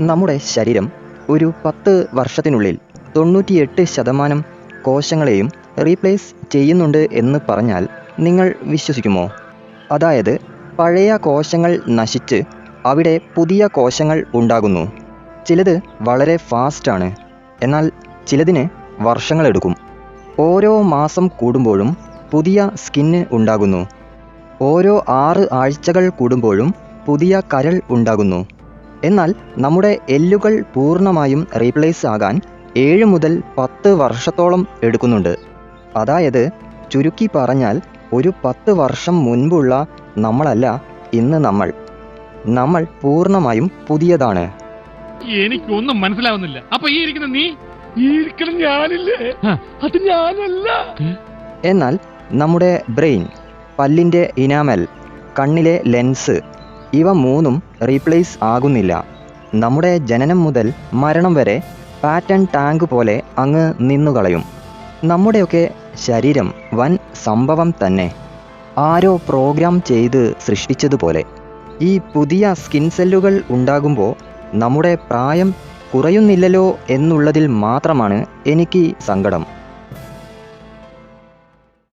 നമ്മുടെ ശരീരം ഒരു പത്ത് വർഷത്തിനുള്ളിൽ തൊണ്ണൂറ്റിയെട്ട് ശതമാനം കോശങ്ങളെയും റീപ്ലേസ് ചെയ്യുന്നുണ്ട് എന്ന് പറഞ്ഞാൽ നിങ്ങൾ വിശ്വസിക്കുമോ? അതായത് പഴയ കോശങ്ങൾ നശിച്ച് അവിടെ പുതിയ കോശങ്ങൾ ഉണ്ടാകുന്നു. ചിലത് വളരെ ഫാസ്റ്റാണ് എന്നാൽ ചിലതിന് വർഷങ്ങളെടുക്കും ഓരോ മാസം കൂടുമ്പോഴും പുതിയ സ്കിന്ന് ഉണ്ടാകുന്നു. ഓരോ ആറ് ആഴ്ചകൾ കൂടുമ്പോഴും പുതിയ കരൾ ഉണ്ടാകുന്നു. എന്നാൽ നമ്മുടെ എല്ലുകൾ പൂർണമായും റീപ്ലേസ് ആകാൻ ഏഴ് മുതൽ പത്ത് വർഷത്തോളം എടുക്കുന്നുണ്ട്. അതായത് ചുരുക്കി പറഞ്ഞാൽ ഒരു പത്ത് വർഷം മുൻപുള്ള നമ്മളല്ല ഇന്ന് നമ്മൾ. നമ്മൾ പൂർണമായും പുതിയതാണ്. എനിക്കൊന്നും മനസ്സിലാവുന്നില്ല. അപ്പൊ ഈ ഇരിക്കുന്ന നീ? ഞാനില്ലേ? അത് ഞാനല്ല. എന്നാൽ നമ്മുടെ ബ്രെയിൻ പല്ലിന്റെ ഇനാമൽ കണ്ണിലെ ലെൻസ് ഇവ മൂന്നും റീപ്ലേസ് ആകുന്നില്ല. നമ്മുടെ ജനനം മുതൽ മരണം വരെ പാറ്റേൺ ടാങ്ക് പോലെ അങ്ങ് നിന്നുകളയും. നമ്മുടെയൊക്കെ ശരീരം വൻ സംഭവം തന്നെ. ആരോ പ്രോഗ്രാം ചെയ്ത് സൃഷ്ടിച്ചതുപോലെ. ഈ പുതിയ സ്കിൻ സെല്ലുകൾ ഉണ്ടാകുമ്പോൾ നമ്മുടെ പ്രായം കുറയുന്നില്ലല്ലോ എന്നുള്ളതിൽ മാത്രമാണ് എനിക്ക് സങ്കടം.